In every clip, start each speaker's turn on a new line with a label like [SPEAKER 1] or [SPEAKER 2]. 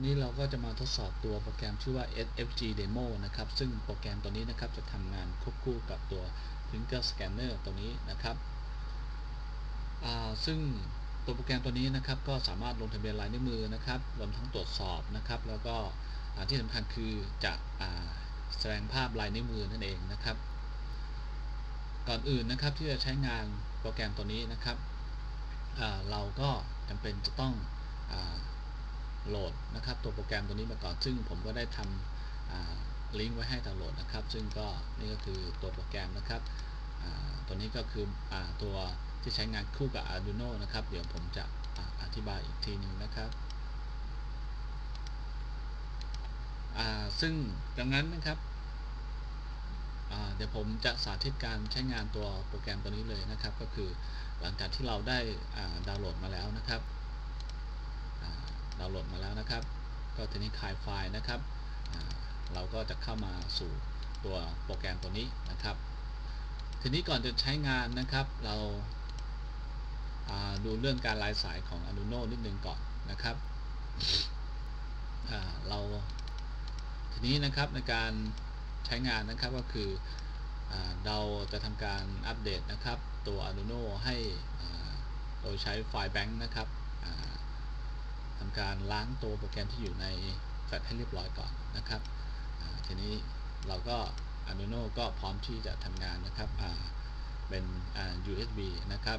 [SPEAKER 1] วันนี้เราก็จะมาทดสอบตัวโปรแกรมชื่อว่า SFG Demo นะครับ ซึ่งโปรแกรมตัวนี้นะครับจะทำงานควบคู่กับตัว Finger Scanner ตัวนี้นะครับ ซึ่งตัวโปรแกรมตัวนี้นะครับก็สามารถลงทะเบียนลายนิ้วมือนะครับรวมทั้งตรวจสอบนะครับ แล้วก็ที่สำคัญคือจะแสดงภาพลายนิ้วมือนั่นเองนะครับ ก่อนอื่นนะครับที่จะใช้งานโปรแกรมตัวนี้นะครับเราก็จำเป็นจะต้อง โหลดนะครับตัวโปรแกรมตัวนี้มาก่อน ซึ่งผมก็ได้ทำลิงก์ไว้ให้ดาวน์โหลดนะครับ ซึ่งก็นี่ก็คือตัวโปรแกรมนะครับตัวนี้ก็คืออตัวที่ใช้งานคู่กับ Arduino นะครับ เดี๋ยวผมจะอธิบายอีกทีหนึ่งนะครับซึ่งดังนั้นนะครับเดี๋ยวผมจะสาธิตการใช้งานตัวโปรแกรมตัวนี้เลยนะครับ ก็คือหลังจากที่เราได้ดาวน์โหลดมาแล้วนะครับ ดาวน์โหลดมาแล้วนะครับ ก็ทีนี้คลายไฟล์นะครับเราก็จะเข้ามาสู่ตัวโปรแกรมตัวนี้นะครับ ทีนี้ก่อนจะใช้งานนะครับ เราดูเรื่องการลายสายของ Arduino นิดนึงก่อนนะครับเราทีนี้นะครับในการใช้งานนะครับก็คืออเราจะทำการอัปเดตนะครับ ตัว Arduino ให้โดยใช้ไฟล์แบงค์นะครับำการล้างตัวโปรแกรมที่อยู่ในแฟลชให้เรียบร้อยก่อนนะครับทีนี้เราก็ Arduino ก็พร้อมที่จะทำงานนะครับเป็น USB นะครับ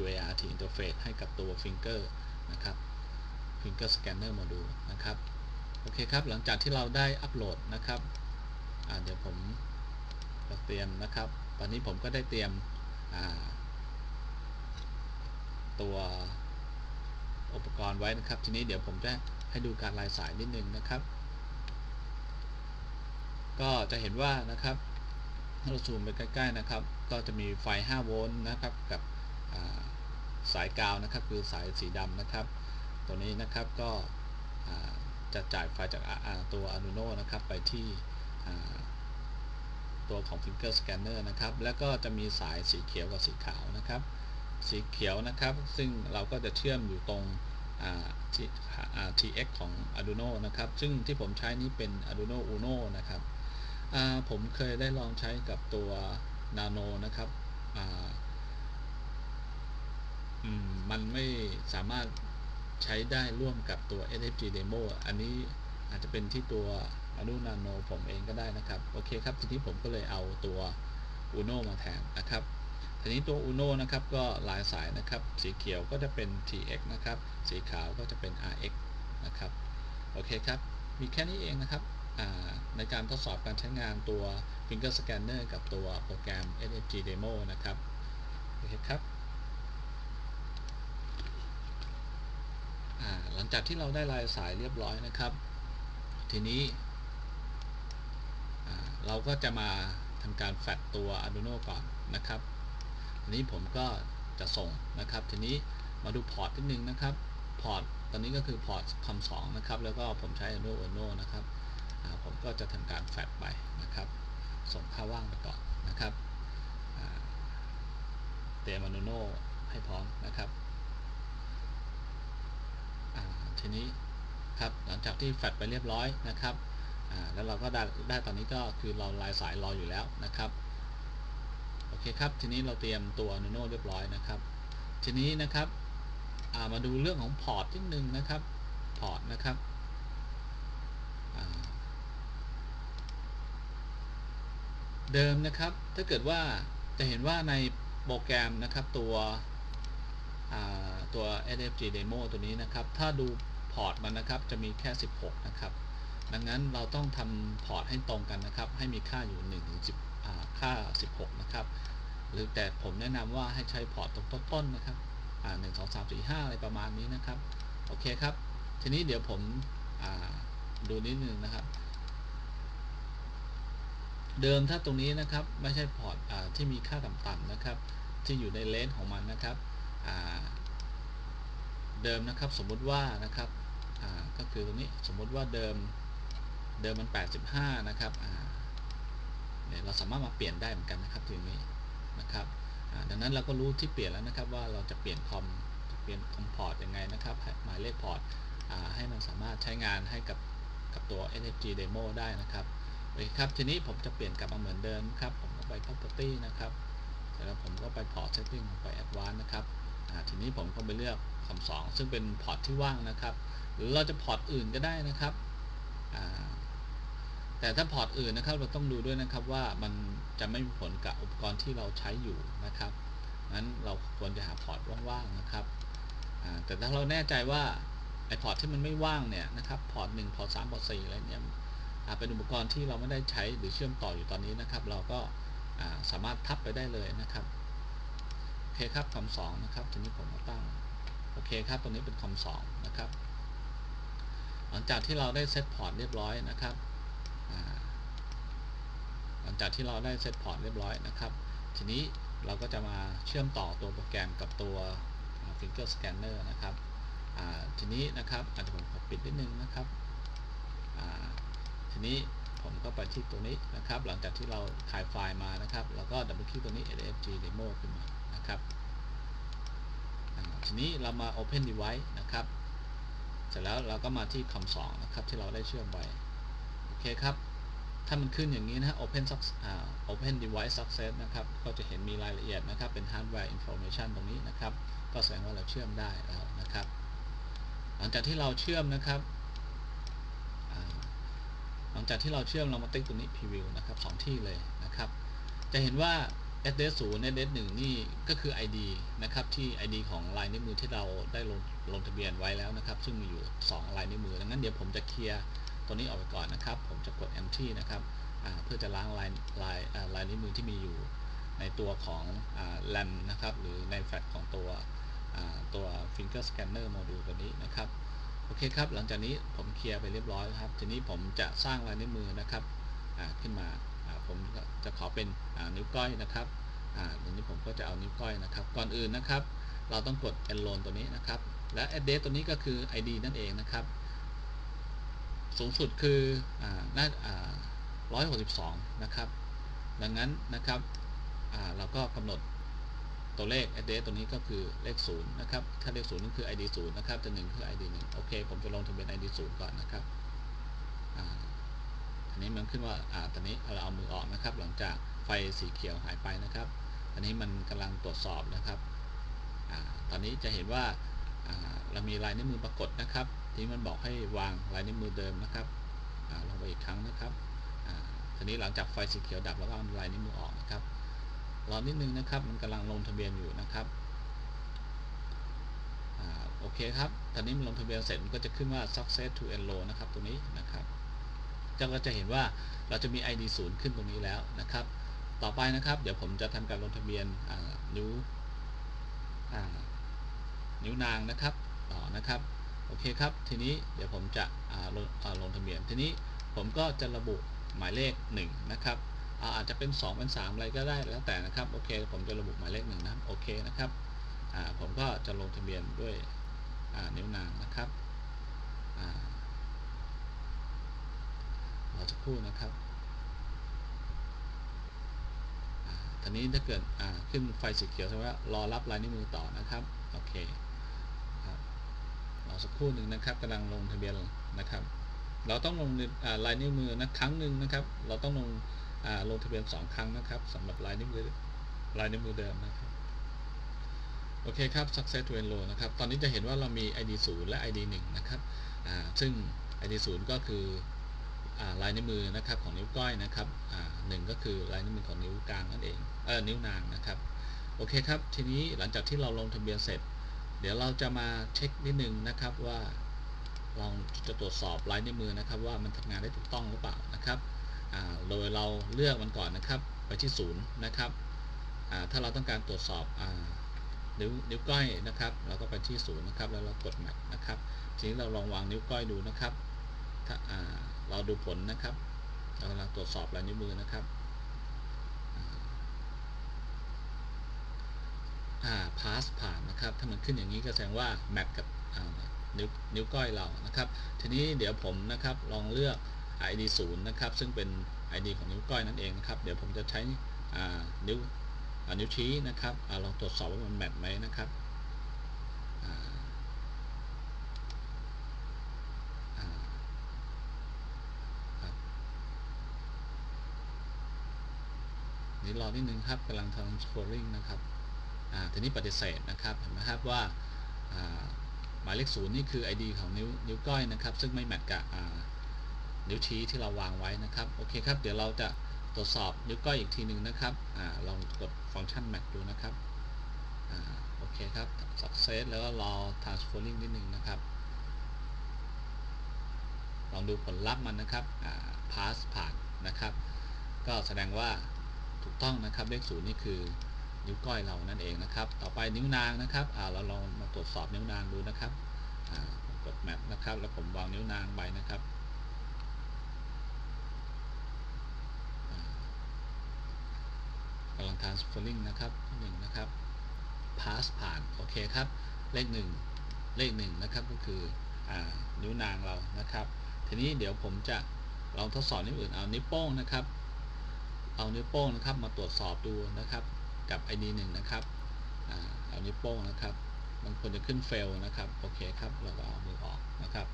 [SPEAKER 1] UART interface ให้กับตัว Finger นะครับ Finger Scanner Module นะครับ โอเคครับ หลังจากที่เราได้อัปโหลดนะครับเดี๋ยวผมเตรียมนะครับ ตอนนี้ผมก็ได้เตรียมตัว อุปกรณ์ไว้นะครับ ทีนี้เดี๋ยวผมจะให้ดูการลายสายนิดนึงนะครับ ก็จะเห็นว่านะครับถ้าเราซูมไปใกล้ๆนะครับ ก็จะมีไฟ 5 โวลต์นะครับ กับสายกาวนะครับ คือสายสีดำนะครับ ตัวนี้นะครับก็จะจ่ายไฟจากตัว Arduino นะครับ ไปที่ตัวของ Finger Scanner นะครับ แล้วก็จะมีสายสีเขียวกับสีขาวนะครับ สีเขียวนะครับ ซึ่งเราก็จะเชื่อมอยู่ตรง TX ของ Arduino นะครับ ซึ่งที่ผมใช้นี้เป็น Arduino Uno นะครับ ผมเคยได้ลองใช้กับตัว Nano นะครับมันไม่สามารถใช้ได้ร่วมกับตัว SFG Demo อันนี้อาจจะเป็นที่ตัว Arduino Nano ผมเองก็ได้นะครับ โอเคครับ ทีนี้ผมก็เลยเอาตัว Uno มาแทนนะครับ ทีนี้ตัว Uno นะครับก็ลายสายนะครับ สีเขียวก็จะเป็น TX นะครับ สีขาวก็จะเป็น RX นะครับ โอเคครับ มีแค่นี้เองนะครับ ในการทดสอบการใช้งานตัว Finger Scanner กับตัวโปรแกรม SFG Demo นะครับ โอเคครับหลังจากที่เราได้ลายสายเรียบร้อยนะครับ ทีนี้เราก็จะมาทำการแฟลตัว Arduino ก่อนนะครับ ทีนี้ผมก็จะส่งนะครับ ทีนี้มาดูพอร์ตนิดนึงนะครับ พอร์ตตอนนี้ก็คือพอร์ตคำสองนะครับ แล้วก็ผมใช้ Arduino Uno นะครับ ผมก็จะทำการแฟลไปนะครับ ส่งค่าว่างไปก่อนนะครับเตรียม Arduino ให้พร้อมนะครับทีนี้ครับหลังจากที่แฟลไปเรียบร้อยนะครับแล้วเราก็ได้ได้ตอนนี้ก็คือเราลายสายรออยู่แล้วนะครับ โอเคครับ ทีนี้เราเตรียมตัว Arduino เรียบร้อยนะครับ ทีนี้นะครับมาดูเรื่องของพอร์ตนิดนึงนะครับ พอร์ตนะครับเดิมนะครับ ถ้าเกิดว่าจะเห็นว่าในโปรแกรมนะครับตัวตัว SFG Demo ตัวนี้นะครับ ถ้าดูพอร์ตมันนะครับจะมีแค่ 16 นะครับ ดังนั้นเราต้องทำพอร์ตให้ตรงกันนะครับ ให้มีค่าอยู่1ถึง10 ค่า 16 นะครับ หรือแต่ผมแนะนำว่าให้ใช้พอร์ตตรงต้นๆนะครับอ่าหนึ่งสองสามสี่ห้าอะไรประมาณนี้นะครับ โอเคครับ ทีนี้เดี๋ยวผมดูนิดนึงนะครับ เดิมถ้าตรงนี้นะครับไม่ใช่พอร์ตที่มีค่าต่ำๆนะครับ ที่อยู่ในเลนของมันนะครับเดิมนะครับสมมุติว่านะครับก็คือตรงนี้สมมุติว่าเดิมเดิมมัน 85 นะครับ เราสามารถมาเปลี่ยนได้เหมือนกันนะครับทีนี้นะครับดังนั้นเราก็รู้ที่เปลี่ยนแล้วนะครับว่าเราจะเปลี่ยนคอมเปลี่ยนคอมพอร์ตยังไงนะครับหมายเลขพอร์ตให้มันสามารถใช้งานให้กับกับตัว NFG demo ได้นะครับโอเคครับทีนี้ผมจะเปลี่ยนกลับมาเหมือนเดิมครับผมก็ไป property นะครับเสร็จแล้วผมก็ไป port setting ไป advanced นะครับทีนี้ผมก็ไปเลือกคำสองซึ่งเป็นพอร์ตที่ว่างนะครับ หรือเราจะพอร์ตอื่นก็ได้นะครับ แต่ถ้าพอร์ตอื่นนะครับเราต้องดูด้วยนะครับว่ามันจะไม่มีผลกับอุปกรณ์ที่เราใช้อยู่นะครับงั้นเราควรจะหาพอร์ตว่างๆนะครับแต่ถ้าเราแน่ใจว่าไอพอร์ตที่มันไม่ว่างเนี่ยนะครับพอร์ตหนึ่งพอร์ตสามพอร์ตสี่อะไรเนี่ยเป็นอุปกรณ์ที่เราไม่ได้ใช้หรือเชื่อมต่ออยู่ตอนนี้นะครับ เราก็สามารถทับไปได้เลยนะครับโอเคครับคำสองนะครับทีนี้ผมมาตั้งโอเคครับตัวนี้เป็นคำสองนะครับ หลังจากที่เราได้เซตพอร์ตเรียบร้อยนะครับ หลังจากที่เราได้เซตพอร์ตเรียบร้อยนะครับ ทีนี้เราก็จะมาเชื่อมต่อตัวโปรแกรมกับตัว Finger Scanner นะครับทีนี้นะครับอาจจะผมขอปิดนิดนึงนะครับทีนี้ผมก็ไปที่ตัวนี้นะครับ หลังจากที่เราถ่ายไฟล์มานะครับ แล้วก็ดับเบิลคลิกตัวนี้ LFG Demo ขึ้นมานะครับทีนี้เรามา Open Device นะครับ เสร็จแล้วเราก็มาที่คำสองนะครับที่เราได้เชื่อมไว้ เคครับ ถ้ามันขึ้นอย่างนี้นะ Open Suc- อ่า Open Device Success นะครับ ก็จะเห็นมีรายละเอียดนะครับ เป็น Hardware Information ตรงนี้นะครับ ก็แสดงว่าเราเชื่อมได้แล้วนะครับ หลังจากที่เราเชื่อมนะครับหลังจากที่เราเชื่อมเรามาติ๊กตรงนี้ Preview นะครับสองที่เลยนะครับ จะเห็นว่า SDS 0 SDS 1นี่ก็คือ ID นะครับที่ ID ของลายนิ้วมือที่เราได้ลงลงทะเบียนไว้แล้วนะครับ ซึ่งมีอยู่ 2 ลายนิ้วมือดังนั้นเดี๋ยวผมจะเคลียร์ตัวนี้ออกไปก่อนนะครับ ผมจะกด empty นะครับเพื่อจะล้างลายลายลายนิ้วมือที่มีอยู่ในตัวของอ่า RAM นะครับ หรือในแฟลชของตัวตัว finger scanner module ตัวนี้นะครับ โอเคครับ หลังจากนี้ผมเคลียร์ไปเรียบร้อยแล้วครับ ทีนี้ผมจะสร้างลายนิ้วมือนะครับขึ้นมา ผมจะขอเป็นนิ้วก้อยนะครับทีนี้ผมก็จะเอานิ้วก้อยนะครับ ก่อนอื่นนะครับ เราต้องกด enroll ตัวนี้นะครับ และ address ตัวนี้ก็คือ ID นั่นเองนะครับ สูงสุดคืออ่าน่าอ่า162นะครับ ดังนั้นนะครับเราก็กำหนดตัวเลข address ตัวนี้ก็คือเลข0นะครับ ถ้าเลข0นั่นคือ ID 0นะครับ จะ1คือ ID 1โอเค ผมจะลงทะเบียน ID 0ก่อนนะครับอันนี้มันขึ้นว่าอ่าตอนนี้เราเอามือออกนะครับ หลังจากไฟสีเขียวหายไปนะครับ อันนี้มันกำลังตรวจสอบนะครับอตอนนี้จะเห็นว่าเรามีลายนิ้วมือปรากฏนะครับ นี้มันบอกให้วางลายนิ้วมือเดิมนะครับอ่าลงไปอีกครั้งนะครับทีนี้หลังจากไฟสีเขียวดับแล้วก็เอาลายนิ้วมือออกนะครับรอนิดนึงนะครับ มันกำลังลงทะเบียนอยู่นะครับอโอเคครับตอนนี้มันลงทะเบียนเสร็จมันก็จะขึ้นว่า success to enroll นะครับตรงนี้นะครับจะก็จะเห็นว่าเราจะมี ID 0ขึ้นตรงนี้แล้วนะครับ ต่อไปนะครับ เดี๋ยวผมจะทำการลงทะเบียนนิ้วนิ้วนางนะครับต่อนะครับ โอเคครับ ทีนี้เดี๋ยวผมจะลงลงทะเบียน ทีนี้ผมก็จะระบุหมายเลข 1 นะครับ อาจจะเป็น 2 เป็น 3 อะไรก็ได้แล้วแต่นะครับ โอเค ผมจะระบุหมายเลข1นะโอเคนะครับผมก็จะลงทะเบียนด้วยนิ้วนางนะครับอ่ารอสักครู่นะครับทีนี้ถ้าเกิดขึ้นไฟสีเขียวแสดงว่ารอรับลายนิ้วมือต่อนะครับ โอเค อสักครู่หนึ่งนะครับกำลังลงทะเบียนนะครับ เราต้องลงลายนิ้วมือนะครั้งหนึ่งนะครับ เราต้องลงลงทะเบียน 2 ครั้งนะครับสำหรับลายนิ้วมือลายนิ้วมือเดิมนะครับโอเคครับ success to enroll นะครับ ตอนนี้จะเห็นว่าเรามี ID 0และ ID 1นะครับซึ่ง ID 0ก็คือลายนิ้วมือนะครับของนิ้วก้อยนะครับหนึ่งก็คือลายนิ้วมือของนิ้วกลางนั่นเองเออนิ้วนางนะครับโอเคครับ ทีนี้หลังจากที่เราลงทะเบียนเสร็จ เดี๋ยวเราจะมาเช็คนิดนึงนะครับว่าเราจะตรวจสอบลายนิ้วมือนะครับว่ามันทำงานได้ถูกต้องหรือเปล่านะครับโดยเราเลือกมันก่อนนะครับไปที่ศูนย์นะครับถ้าเราต้องการตรวจสอบนิ้วนิ้วก้อยนะครับ เราก็ไปที่ศูนย์นะครับ แล้วเรากดแมทนะครับทีนี้เราลองวางนิ้วก้อยดูนะครับถ้าเราดูผลนะครับเรากำลังตรวจสอบลายนิ้วมือนะครับ pass ผ่านนะครับ ถ้ามันขึ้นอย่างนี้ก็แสดงว่า map กับนิ้วนิ้วก้อยเรานะครับ ทีนี้เดี๋ยวผมนะครับลองเลือก id 0นะครับ ซึ่งเป็น id ของนิ้วก้อยนั่นเองนะครับ เดี๋ยวผมจะใช้นิ้วนิ้วชี้นะครับอลองตรวจสอบว่ามันแมทไหมนะครับนี่รอนิดนึงครับกำลังทำ scrolling นะครับ ทีนี้ปฏิเสธนะครับเห็นไหมครับว่าหมายเลขศูนย์นี่คือ ID ของนิ้วนิ้วก้อยนะครับ ซึ่งไม่แมทกับนิ้วชี้ที่เราวางไว้นะครับโอเคครับ เดี๋ยวเราจะตรวจสอบนิ้วก้อยอีกทีหนึ่งนะครับอลองกดฟังก์ชัน match ดูนะครับอโอเคครับ success แล้วก็รอ transferring นิดนึงนะครับ ลองดูผลลัพธ์มันนะครับ pass ผ่านนะครับ ก็แสดงว่าถูกต้องนะครับเลขศูนย์นี่คือ นิ้วก้อยเรานั่นเองนะครับ ต่อไปนิ้วนางนะครับเราลองมาตรวจสอบนิ้วนางดูนะครับกดแมปนะครับ แล้วผมวางนิ้วนางไปนะครับกำลัง transferring นะครับหนึ่งนะครับ pass ผ่านโอเคครับ เลขหนึ่งเลขหนึ่งนะครับก็คืออนิ้วนางเรานะครับ ทีนี้เดี๋ยวผมจะลองทดสอบนิ้วอื่นเอานิ้วโป้งนะครับ เอานิ้วโป้งนะครับมาตรวจสอบดูนะครับ กับ ID 1นะครับเอานิ้วโป้งนะครับมันควรจะขึ้น fail นะครับ โอเคครับ เราก็เอามือออกนะครับ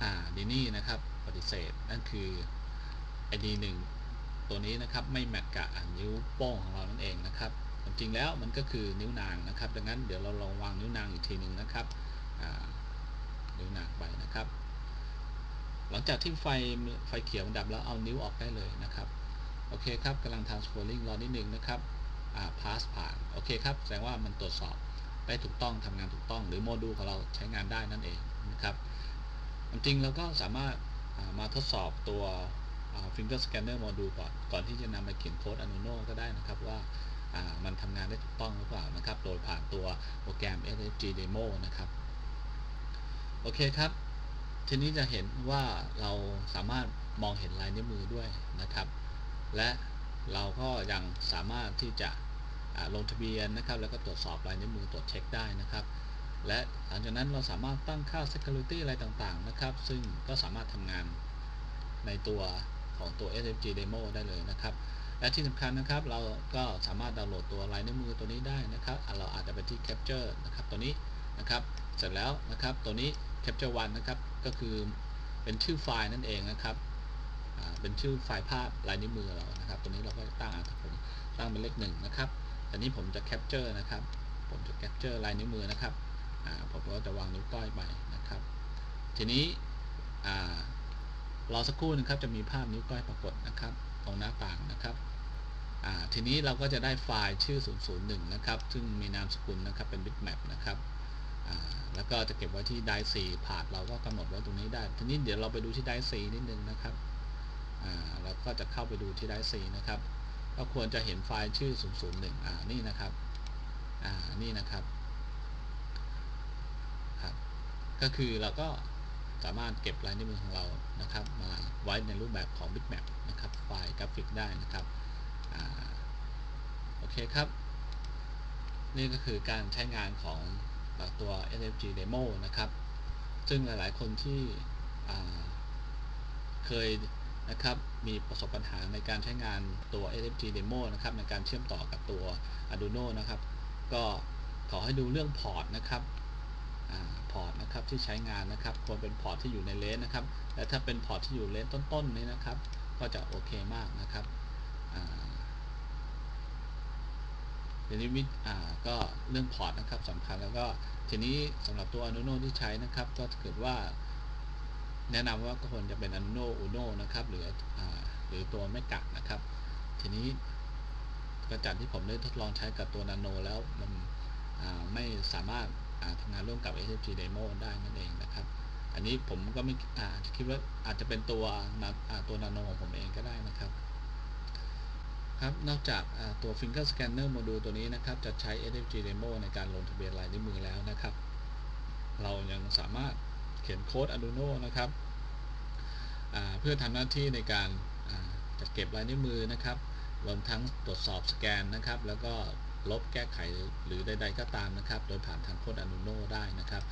[SPEAKER 1] อ่าดีนี่นะครับ ปฏิเสธ นั่นคือ ID 1ตัวนี้นะครับ ไม่แมทกับนิ้วโป้งของเรานั่นเองนะครับจริงแล้วมันก็คือนิ้วนางนะครับ ดังนั้นเดี๋ยวเราลองวางนิ้วนางอีกทีหนึ่งนะครับนิ้วนางไปนะครับ หลังจากที่ไฟไฟเขียวมันดับแล้วเอานิ้วออกได้เลยนะครับ โอเคครับกำลัง transferring รอนิดนึงนะครับ pass ผ่าน โอเคครับแสดงว่ามันตรวจสอบได้ถูกต้องทำงานถูกต้อง หรือโมดูลของเราใช้งานได้นั่นเองนะครับจริงเราก็สามารถมาทดสอบตัว finger scanner module ก่อน ก่อนที่จะนำไปเขียนโค้ด Arduino ก็ได้นะครับว่ามันทำงานได้ถูกต้องหรือเปล่านะครับ โดยผ่านตัวโปรแกรม SFG Demo นะครับ โอเคครับ ทีนี้จะเห็นว่าเราสามารถมองเห็นลายนิ้วมือด้วยนะครับ และเราก็ยังสามารถที่จะลงทะเบียนนะครับ แล้วก็ตรวจสอบลายนิ้วมือตรวจเช็คได้นะครับ และหลังจากนั้นเราสามารถตั้งค่า security อะไรต่างๆนะครับ ซึ่งก็สามารถทำงานในตัวของตัว SFG Demo ได้เลยนะครับ และที่สำคัญนะครับ เราก็สามารถดาวน์โหลดตัวลายนิ้วมือตัวนี้ได้นะครับ เราอาจจะไปที่ Capture นะครับตัวนี้นะครับ เสร็จแล้วนะครับตัวนี้ Capture One นะครับก็คือเป็นชื่อไฟล์นั่นเองนะครับเป็นชื่อไฟล์ภาพลายนิ้วมือเรานะครับ ตัวนี้เราก็ตั้งผมตั้งเป็นเลขหนึ่งนะครับอันนี้ผมจะ Capture นะครับ ผมจะ Capture ลายนิ้วมือนะครับผมก็จะวางนิ้วก้อยไปนะครับ ทีนี้รอสักครู่นะครับจะมีภาพนิ้วก้อยปรากฏนะครับ ตรงหน้าต่างนะครับทีนี้เราก็จะได้ไฟล์ชื่อ 001 นะครับ ซึ่งมีนามสกุลนะครับเป็น bitmap นะครับ แล้วก็จะเก็บไว้ที่ไดซีผาดเราก็กำหนดไว้ตรงนี้ได้ ทีนี้เดี๋ยวเราไปดูที่ไดซีนิดนึงนะครับเราก็จะเข้าไปดูที่ไดซีนะครับ ก็ควรจะเห็นไฟล์ชื่อ 001อ่านี่นะครับอ่านี่นะครับครับก็คือเราก็สามารถเก็บลายนิ้วมือของเรานะครับ มาไว้ในรูปแบบของ bitmap นะครับ ไฟล์กราฟิกได้นะครับโอเคครับ นี่ก็คือการใช้งานของ ตัว SFG Demo นะครับ ซึ่งหลาย ๆ คนที่เคยนะครับมีประสบปัญหาในการใช้งานตัว SFG Demo นะครับในการเชื่อมต่อกับตัว Arduino นะครับ ก็ขอให้ดูเรื่องพอร์ตนะครับพอร์ตนะครับที่ใช้งานนะครับควรเป็นพอร์ตที่อยู่ในเลนนะครับและถ้าเป็นพอร์ตที่อยู่เลนต้นๆนี้นะครับ ก็จะโอเคมากนะครับ ทีนี้วิอ่าก็เรื่องพอร์ตนะครับสำคัญแล้วก็ทีนี้สำหรับตัว Arduino ที่ใช้นะครับ ก็เกิดว่าแนะนำว่าก็ควรจะเป็น Arduino Uno นะครับหรืออ่าหรือตัวไม่กักนะครับ ทีนี้กระจัดที่ผมได้ทดลองใช้กับตัว Nano แล้วมันไม่สามารถทำงานร่วมกับ SFG Demo ได้นั่นเองนะครับ อันนี้ผมก็ไม่คิดว่าอาจจะเป็นตัวตัว Nano ของผมเองก็ได้นะครับ ครับ นอกจากตัว Finger Scanner Module ตัวนี้นะครับ จะใช้ SFG Demo ในการลงทะเบียนลายนิ้วมือแล้วนะครับ เรายังสามารถเขียนโค้ด Arduino นะครับ เพื่อทำหน้าที่ในการจัดเก็บลายนิ้วมือนะครับ รวมทั้งตรวจสอบสแกนนะครับ แล้วก็ลบแก้ไขหรือใด ๆ ก็ตามนะครับ โดยผ่านทางโค้ด Arduino ได้นะครับ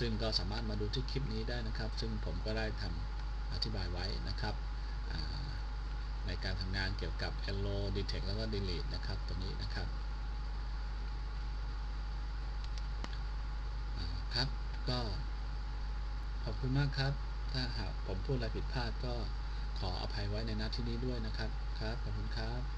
[SPEAKER 1] ซึ่งก็สามารถมาดูที่คลิปนี้ได้นะครับ ซึ่งผมก็ได้ทำอธิบายไว้นะครับ ในการทำงานเกี่ยวกับ Hello Detect แล้วก็ Delete นะครับตัวนี้นะครับครับก็ขอบคุณมากครับ ถ้าหากผมพูดอะไรผิดพลาดก็ขออภัยไว้ในนัดที่นี้ด้วยนะครับครับขอบคุณครับ